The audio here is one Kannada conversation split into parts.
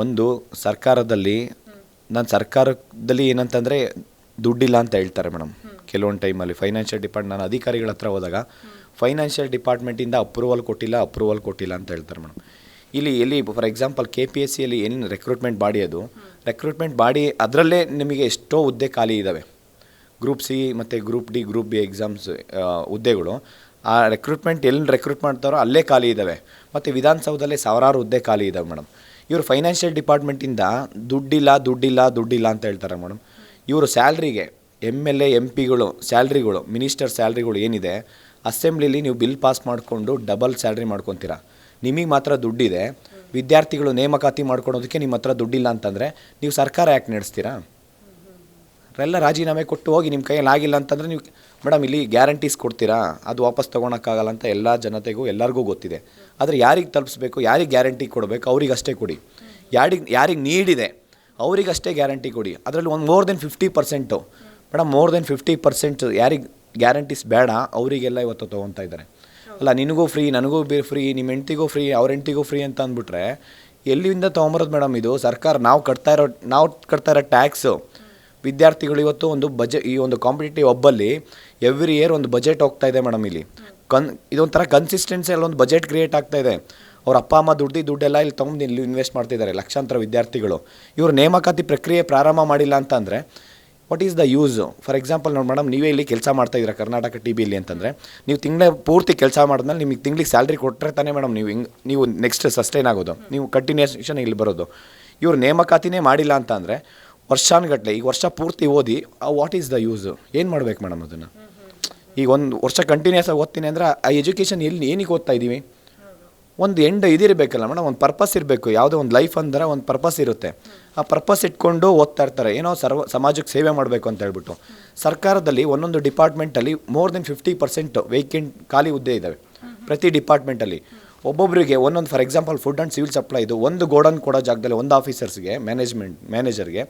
ಒಂದು ಸರ್ಕಾರದಲ್ಲಿ, ನಾನು ಸರ್ಕಾರದಲ್ಲಿ ಏನಂತಂದರೆ ದುಡ್ಡಿಲ್ಲ ಅಂತ ಹೇಳ್ತಾರೆ ಮೇಡಮ್ ಕೆಲವೊಂದು ಟೈಮಲ್ಲಿ ಫೈನಾನ್ಷಿಯಲ್ ಡಿಪಾರ್ಟ್, ನಾನು ಅಧಿಕಾರಿಗಳ ಹತ್ರ ಹೋದಾಗ ಫೈನಾನ್ಷಿಯಲ್ ಡಿಪಾರ್ಟ್ಮೆಂಟಿಂದ ಅಪ್ರೂವಲ್ ಕೊಟ್ಟಿಲ್ಲ ಅಪ್ರೂವಲ್ ಕೊಟ್ಟಿಲ್ಲ ಅಂತ ಹೇಳ್ತಾರೆ ಮೇಡಮ್ ಇಲ್ಲಿ ಎಲ್ಲಿ for example K P S ಸಿಯಲ್ಲಿ ಏನು ರೆಕ್ರೂಟ್ಮೆಂಟ್ ಬಾಡಿ ಅದು? ರೆಕ್ರೂಟ್ಮೆಂಟ್ ಬಾಡಿ ಅದರಲ್ಲೇ ನಿಮಗೆ ಎಷ್ಟೋ ಹುದ್ದೆ ಖಾಲಿ ಇದ್ದಾವೆ ಗ್ರೂಪ್ ಸಿ ಮತ್ತು group D group B exams ಹುದ್ದೆಗಳು. ಆ ರೆಕ್ರೂಟ್ಮೆಂಟ್ ಎಲ್ಲಿ ರೆಕ್ರೂಟ್ ಮಾಡ್ತಾರೋ ಅಲ್ಲೇ ಖಾಲಿ ಇದ್ದಾವೆ ಮತ್ತು ವಿಧಾನಸೌಧದಲ್ಲೇ ಸಾವಿರಾರು ಹುದ್ದೆ ಖಾಲಿ ಇದ್ದಾವೆ ಮೇಡಮ್ ಇವರು ಫೈನಾನ್ಷಿಯಲ್ ಡಿಪಾರ್ಟ್ಮೆಂಟಿಂದ ದುಡ್ಡಿಲ್ಲ ದುಡ್ಡಿಲ್ಲ ದುಡ್ಡಿಲ್ಲ ಅಂತ ಹೇಳ್ತಾರೆ ಮೇಡಮ್. ಇವರು ಸ್ಯಾಲ್ರಿಗೆ ಎಂ ಎಲ್ ಎ ಎಂ ಪಿಗಳು ಸ್ಯಾಲ್ರಿಗಳು ಮಿನಿಸ್ಟರ್ ಸ್ಯಾಲ್ರಿಗಳು ಏನಿದೆ, ಅಸೆಂಬ್ಲಿಲಿ ನೀವು ಬಿಲ್ ಪಾಸ್ ಮಾಡಿಕೊಂಡು ಡಬಲ್ ಸ್ಯಾಲ್ರಿ ಮಾಡ್ಕೊತೀರಾ. ನಿಮಗೆ ಮಾತ್ರ ದುಡ್ಡಿದೆ, ವಿದ್ಯಾರ್ಥಿಗಳು ನೇಮಕಾತಿ ಮಾಡ್ಕೊಳೋದಕ್ಕೆ ನಿಮ್ಮ ಹತ್ರ ದುಡ್ಡಿಲ್ಲ ಅಂತಂದರೆ ನೀವು ಸರ್ಕಾರ ಯಾಕೆ ನಡೆಸ್ತೀರಾ? ಎಲ್ಲ ರಾಜೀನಾಮೆ ಕೊಟ್ಟು ಹೋಗಿ ನಿಮ್ಮ ಕೈಯಲ್ಲಿ ಆಗಿಲ್ಲ ಅಂತಂದರೆ ನೀವು ಮೇಡಮ್, ಇಲ್ಲಿ ಗ್ಯಾರಂಟೀಸ್ ಕೊಡ್ತೀರಾ? ಅದು ವಾಪಸ್ ತೊಗೊಳಕ್ಕಾಗಲ್ಲ ಅಂತ ಎಲ್ಲ ಜನತೆಗೂ ಎಲ್ಲರಿಗೂ ಗೊತ್ತಿದೆ. ಆದರೆ ಯಾರಿಗೆ ತಲುಪಿಸ್ಬೇಕು? ಯಾರಿಗೆ ಗ್ಯಾರಂಟಿ ಕೊಡಬೇಕು? ಅವ್ರಿಗಷ್ಟೇ ಕೊಡಿ. ಯಾರಿಗೆ ಯಾರಿಗೆ ನೀಡಿದೆ? ಅವರಿಗಷ್ಟೇ ಗ್ಯಾರಂಟಿ ಕೊಡಿ. ಅದರಲ್ಲಿ ಒಂದು more than fifty percent madam more than fifty percent ಯಾರಿಗೆ ಗ್ಯಾರಂಟೀಸ್ ಬೇಡ, ಅವರಿಗೆಲ್ಲ ಇವತ್ತು ತೊಗೊತಾ ಇದ್ದಾರೆ. ಅಲ್ಲ, ನಿನಗೂ ಫ್ರೀ ನನಗೂ ಬಿ ಫ್ರೀ ನಿಮ್ಮ ಹೆಂಡ್ತಿಗೂ ಫ್ರೀ ಅವ್ರ ಹೆಂಡ್ತಿಗೂ ಫ್ರೀ ಅಂತ ಅಂದ್ಬಿಟ್ರೆ ಎಲ್ಲಿಂದ ತೊಗೊಂಬರೋದು ಮೇಡಮ್ ಇದು? ಸರ್ಕಾರ ನಾವು ಕಟ್ತಾ ಇರೋ ನಾವು ಕಟ್ತಾ ಇರೋ ಟ್ಯಾಕ್ಸು ವಿದ್ಯಾರ್ಥಿಗಳು ಇವತ್ತು ಒಂದು ಬಜೆಟ್ ಈ ಒಂದು ಕಾಂಪಿಟೇಟಿವ್ ಒಬ್ಬಲ್ಲಿ ಎವ್ರಿ ಇಯರ್ ಒಂದು ಬಜೆಟ್ ಹೋಗ್ತಾ ಇದೆ ಮೇಡಮ್ ಇಲ್ಲಿ. ಕನ್, ಇದೊಂಥರ ಕನ್ಸಿಸ್ಟೆನ್ಸಿ ಅಲ್ಲಿ ಒಂದು ಬಜೆಟ್ ಕ್ರಿಯೇಟ್ ಆಗ್ತಾ ಇದೆ. ಅವ್ರ ಅಪ್ಪ, ಅಮ್ಮ ದುಡ್ಡಿ ದುಡ್ಡೆಲ್ಲ ಇಲ್ಲಿ ತೊಗೊಂಡು ಇಲ್ಲಿ ಇನ್ವೆಸ್ಟ್ ಮಾಡ್ತಿದ್ದಾರೆ ಲಕ್ಷಾಂತರ ವಿದ್ಯಾರ್ಥಿಗಳು. ಇವರು ನೇಮಕಾತಿ ಪ್ರಕ್ರಿಯೆ ಪ್ರಾರಂಭ ಮಾಡಿಲ್ಲ ಅಂತಂದರೆ what is the use for example ನೋಡಿ ಮೇಡಮ್ ನೀವೇ ಇಲ್ಲಿ ಕೆಲಸ ಮಾಡ್ತಾ ಇದ್ದೀರಾ ಕರ್ನಾಟಕ ಟಿ ಬಿಲಿ ಅಂತಂದರೆ, ನೀವು ತಿಂಗಳ ಪೂರ್ತಿ ಕೆಲಸ ಮಾಡಿದ್ಮೇಲೆ ನಿಮಗೆ ತಿಂಗಳಿಗೆ ಸ್ಯಾಲ್ರಿ ಕೊಟ್ಟರೆ ತಾನೇ ಮೇಡಮ್ ನೀವು ಹಿಂಗೆ, ನೀವು ನೆಕ್ಸ್ಟ್ ಸಸ್ಟೈನ್ ಆಗೋದು. ನೀವು ಕಂಟಿನ್ಯೂಷನ್ ಇಲ್ಲಿ ಬರೋದು. ಇವ್ರು ನೇಮಕಾತಿನೇ ಮಾಡಿಲ್ಲ ಅಂತ ವರ್ಷಾನುಗಟ್ಟಲೆ ಈಗ ವರ್ಷ ಪೂರ್ತಿ ಓದಿ ವಾಟ್ ಈಸ್ ದ ಯೂಸ್ ಏನು ಮಾಡ್ಬೇಕು ಮೇಡಮ್ ಅದನ್ನು? ಈಗ ಒಂದು ವರ್ಷ ಕಂಟಿನ್ಯೂಸ್ ಆಗಿ ಓದ್ತೀನಿ ಅಂದರೆ ಆ ಎಜುಕೇಷನ್ ಎಲ್ಲಿ ಏನಕ್ಕೆ ಓದ್ತಾ ಇದ್ದೀವಿ? ಒಂದು ಎಂಡ್ ಇದಿರಬೇಕಲ್ಲ ಮೇಡಮ್ ಒಂದು ಪರ್ಪಸ್ ಇರಬೇಕು. ಯಾವುದೋ ಒಂದು ಲೈಫ್ ಅಂದರೆ ಒಂದು ಪರ್ಪಸ್ ಇರುತ್ತೆ. ಆ ಪರ್ಪಸ್ ಇಟ್ಕೊಂಡು ಓದ್ತಾ ಇರ್ತಾರೆ. ಏನೋ ಸರ್ವ, ಸಮಾಜಕ್ಕೆ ಸೇವೆ ಮಾಡಬೇಕು ಅಂತ ಹೇಳ್ಬಿಟ್ಟು. ಸರ್ಕಾರದಲ್ಲಿ ಒಂದೊಂದು ಡಿಪಾರ್ಟ್ಮೆಂಟಲ್ಲಿ more than fifty percent vacant ಖಾಲಿ ಹುದ್ದೆ ಇದ್ದಾವೆ ಪ್ರತಿ ಡಿಪಾರ್ಟ್ಮೆಂಟಲ್ಲಿ ಒಬ್ಬೊಬ್ಬರಿಗೆ ಒಂದೊಂದು for example food and civil supply ಇದು ಒಂದು ಗೋಡನ್ ಕೊಡೋ ಜಾಗದಲ್ಲಿ ಒಂದು ಆಫೀಸರ್ಸ್ಗೆ ಮ್ಯಾನೇಜ್ಮೆಂಟ್ ಮ್ಯಾನೇಜರ್ಗೆ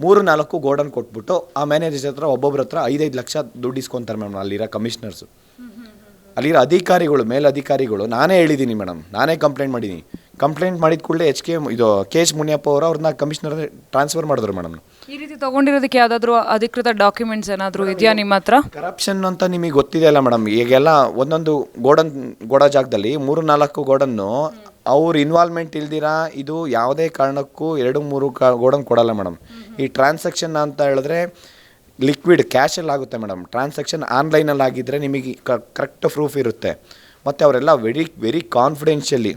ಮೂರು ನಾಲ್ಕು ಗೋಡನ್ ಕೊಟ್ಬಿಟ್ಟು ಆ ಮ್ಯಾನೇಜರ್ ಹತ್ರ ಒಬ್ಬೊಬ್ರ ಹತ್ರ ಐದೈದು ಲಕ್ಷ ದುಡ್ಡು ಇಸ್ಕೊತಾರೆ ಮೇಡಮ್ ಅಲ್ಲಿರೋ ಕಮಿಷನರ್ಸು. ಅಲ್ಲಿರೋ ಅಧಿಕಾರಿಗಳು ಮೇಲಧಿಕಾರಿಗಳು ನಾನೇ ಹೇಳಿದ್ದೀನಿ ಮೇಡಮ್ ನಾನೇ ಕಂಪ್ಲೇಂಟ್ ಮಾಡಿದ್ದೀನಿ ಕಂಪ್ಲೇಂಟ್ ಮಾಡಿದ ಕೂಡಲೇ ಎಚ್ ಕೆ ಇದು ಕೆ ಎಚ್ ಮುನಿಯಪ್ಪ ಅವರು ಅವ್ರನ್ನ ಕಮಿಷನರ್ ಟ್ರಾನ್ಸ್ಫರ್ ಮಾಡಿದ್ರು ಮೇಡಮ್. ಈ ರೀತಿ ತಗೊಂಡಿರೋದಕ್ಕೆ ಯಾವುದಾದ್ರೂ ಅಧಿಕೃತ ಡಾಕ್ಯುಮೆಂಟ್ಸ್ ಏನಾದರೂ ಇದೆಯಾ ನಿಮ್ಮ ಹತ್ರ? ಕರಪ್ಷನ್ ಅಂತ ನಿಮಗೆ ಗೊತ್ತಿದೆಯಲ್ಲ ಮೇಡಮ್ ಈಗೆಲ್ಲ ಒಂದೊಂದು ಗೋಡನ್ ಗೋಡ ಜಾಗದಲ್ಲಿ ಮೂರು ನಾಲ್ಕು ಗೋಡನ್ನು ಅವ್ರ ಇನ್ವಾಲ್ವ್ಮೆಂಟ್ ಇಲ್ದಿರಾ ಇದು ಯಾವುದೇ ಕಾರಣಕ್ಕೂ ಎರಡು ಮೂರು ಕಾ ಗೋಡನ್ ಕೊಡಲ್ಲ ಮೇಡಮ್ ಈ ಟ್ರಾನ್ಸಾಕ್ಷನ್ ಅಂತ ಹೇಳಿದ್ರೆ ಲಿಕ್ವಿಡ್ ಕ್ಯಾಶಲ್ಲಿ ಆಗುತ್ತೆ ಮೇಡಮ್ ಟ್ರಾನ್ಸಾಕ್ಷನ್ ಆನ್ಲೈನಲ್ಲಿ ಆಗಿದ್ದರೆ ನಿಮಗೆ ಕರೆಕ್ಟ್ ಪ್ರೂಫ್ ಇರುತ್ತೆ. ಮತ್ತು ಅವರೆಲ್ಲ ವೆರಿ ವೆರಿ ಕಾನ್ಫಿಡೆನ್ಷಿಯಲಿ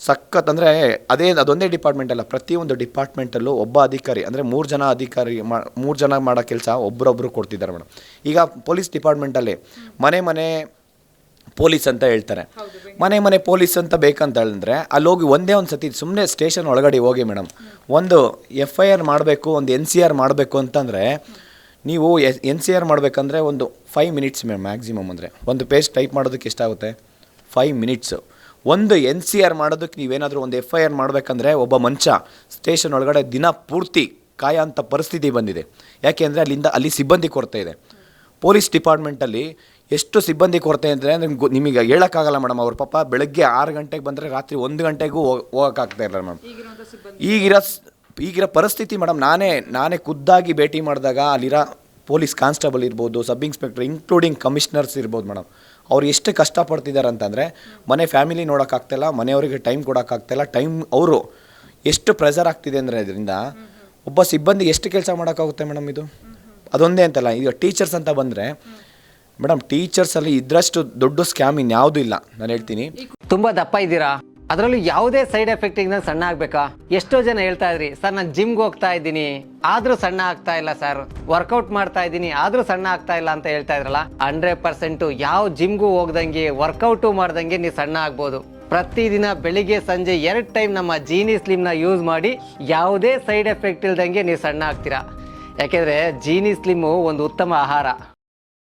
ಸಖತ್ ಅಂದರೆ ಅದೇ ಅದೊಂದೇ ಡಿಪಾರ್ಟ್ಮೆಂಟ್ ಅಲ್ಲ ಪ್ರತಿಯೊಂದು ಡಿಪಾರ್ಟ್ಮೆಂಟಲ್ಲೂ ಒಬ್ಬ ಅಧಿಕಾರಿ ಅಂದರೆ ಮೂರು ಜನ ಅಧಿಕಾರಿ ಮಾ ಮೂರು ಜನ ಮಾಡೋ ಕೆಲಸ ಒಬ್ಬರೊಬ್ಬರು ಕೊಡ್ತಿದ್ದಾರೆ ಮೇಡಮ್ ಈಗ ಪೊಲೀಸ್ ಡಿಪಾರ್ಟ್ಮೆಂಟಲ್ಲಿ ಮನೆ ಮನೆ ಪೊಲೀಸ್ ಅಂತ ಹೇಳ್ತಾರೆ. ಮನೆ ಮನೆ ಪೊಲೀಸ್ ಅಂತ ಬೇಕಂತ ಹೇಳಿದ್ರೆ ಅಲ್ಲಿ ಹೋಗಿ ಒಂದೇ ಒಂದು ಸತಿ ಸುಮ್ಮನೆ ಸ್ಟೇಷನ್ ಒಳಗಡೆ ಹೋಗಿ ಮೇಡಮ್. ಒಂದು ಎಫ್ ಐ ಆರ್ ಮಾಡಬೇಕು ಒಂದು ಎನ್ ಸಿ ಆರ್ ಮಾಡಬೇಕು ಅಂತಂದರೆ ನೀವು ಎನ್ ಸಿ ಆರ್ ಮಾಡಬೇಕಂದ್ರೆ ಒಂದು ಫೈವ್ ಮಿನಿಟ್ಸ್ ಮೇಡಮ್ ಮ್ಯಾಕ್ಸಿಮಮ್ ಅಂದರೆ. ಒಂದು ಪೇಜ್ ಟೈಪ್ ಮಾಡೋದಕ್ಕೆ ಎಷ್ಟಾಗುತ್ತೆ ಫೈವ್ ಮಿನಿಟ್ಸು ಒಂದು ಎನ್ ಸಿ ಆರ್ ಮಾಡೋದಕ್ಕೆ ನೀವೇನಾದರೂ ಒಂದು ಎಫ್ ಐ ಆರ್ ಮಾಡಬೇಕಂದ್ರೆ ಒಬ್ಬ ಮಂಚ ಸ್ಟೇಷನ್ ಒಳಗಡೆ ದಿನ ಪೂರ್ತಿ ಕಾಯ ಅಂತ ಪರಿಸ್ಥಿತಿ ಬಂದಿದೆ. ಯಾಕೆಂದರೆ ಅಲ್ಲಿಂದ ಅಲ್ಲಿ ಸಿಬ್ಬಂದಿ ಕೊರತೆ ಇದೆ. ಪೊಲೀಸ್ ಡಿಪಾರ್ಟ್ಮೆಂಟಲ್ಲಿ ಎಷ್ಟು ಸಿಬ್ಬಂದಿ ಕೊರತೆ ಅಂದರೆ ನಿಮ್ಗೆ ನಿಮಗೆ ಹೇಳೋಕ್ಕಾಗಲ್ಲ ಮೇಡಮ್ ಅವ್ರ. ಪಾಪ ಬೆಳಗ್ಗೆ ಆರು ಗಂಟೆಗೆ ಬಂದರೆ ರಾತ್ರಿ ಒಂದು ಗಂಟೆಗೂ ಹೋಗ್- ಹೋಗೋಕ್ಕಾಗ್ತಾ ಇಲ್ಲ ಮೇಡಮ್ ಈಗಿರೋ ಈಗಿರೋ ಪರಿಸ್ಥಿತಿ ಮೇಡಮ್ ನಾನೇ ನಾನೇ ಖುದ್ದಾಗಿ ಭೇಟಿ ಮಾಡಿದಾಗ ಅಲ್ಲಿರೋ ಪೊಲೀಸ್ ಕಾನ್ಸ್ಟೇಬಲ್ ಇರ್ಬೋದು ಸಬ್ ಇನ್ಸ್ಪೆಕ್ಟರ್ ಇನ್ಕ್ಲೂಡಿಂಗ್ ಕಮಿಷನರ್ಸ್ ಇರ್ಬೋದು ಮೇಡಮ್ ಅವ್ರು ಎಷ್ಟು ಕಷ್ಟಪಡ್ತಿದ್ದಾರೆ ಅಂತಂದರೆ ಮನೆ ಫ್ಯಾಮಿಲಿ ನೋಡೋಕ್ಕಾಗ್ತಾಯಿಲ್ಲ ಮನೆಯವರಿಗೆ ಟೈಮ್ ಕೊಡೋಕ್ಕಾಗ್ತಾಯಿಲ್ಲ ಟೈಮ್ ಅವರು ಎಷ್ಟು ಪ್ರೆಷರ್ ಆಗ್ತಿದೆ ಅಂದರೆ ಇದರಿಂದ ಒಬ್ಬ ಸಿಬ್ಬಂದಿ ಎಷ್ಟು ಕೆಲಸ ಮಾಡೋಕ್ಕಾಗುತ್ತೆ ಮೇಡಮ್ ಇದು? ಅದೊಂದೇ ಅಂತಲ್ಲ ಈಗ ಟೀಚರ್ಸ್ ಅಂತ ಬಂದರೆ ಮೇಡಮ್, ಟೀಚರ್ಸಲ್ಲಿ ಇದ್ರಷ್ಟು ದೊಡ್ಡ ಸ್ಕ್ಯಾಮ್ ಇನ್ಯಾವುದೂ ಇಲ್ಲ. ನಾನು ಹೇಳ್ತೀನಿ. ತುಂಬಾ ದಪ್ಪ ಇದ್ದೀರಾ? ಅದರಲ್ಲೂ ಯಾವುದೇ ಸೈಡ್ ಎಫೆಕ್ಟ್ ಇಂದ ಸಣ್ಣ ಆಗ್ಬೇಕಾ? ಎಷ್ಟೋ ಜನ ಹೇಳ್ತಾ ಇದ್ರಿ, ಸರ್, ನಾನು ಜಿಮ್ಗೆ ಹೋಗ್ತಾ ಇದ್ದೀನಿ. ಆದ್ರೂ ಸಣ್ಣ ಆಗ್ತಾ ಇಲ್ಲ, ಸರ್. ವರ್ಕೌಟ್ ಮಾಡ್ತಾ ಇದ್ದೀನಿ, ಆದ್ರೂ ಸಣ್ಣ ಆಗ್ತಾ ಇಲ್ಲ ಅಂತ ಹೇಳ್ತಾ ಇದ್ರಲ್ಲ, ಹಂಡ್ರೆಡ್ ಪರ್ಸೆಂಟ್ ಯಾವ ಜಿಮ್ಗೂ ಹೋಗ್ದಂಗೆ, ವರ್ಕೌಟು ಮಾಡ್ದಂಗೆ ನೀವು ಸಣ್ಣ ಆಗ್ಬೋದು. ಪ್ರತಿದಿನ ಬೆಳಿಗ್ಗೆ, ಸಂಜೆ ಎರಡು ಟೈಮ್ ನಮ್ಮ ಜೀನಿ ಸ್ಲಿಮ್ನ ಯೂಸ್ ಮಾಡಿ ಯಾವುದೇ ಸೈಡ್ ಎಫೆಕ್ಟ್ ಇಲ್ದಂಗೆ ನೀವು ಸಣ್ಣ ಆಗ್ತೀರಾ. ಯಾಕೆಂದರೆ ಜೀನಿ ಸ್ಲಿಮ್ಮು ಒಂದು ಉತ್ತಮ ಆಹಾರ.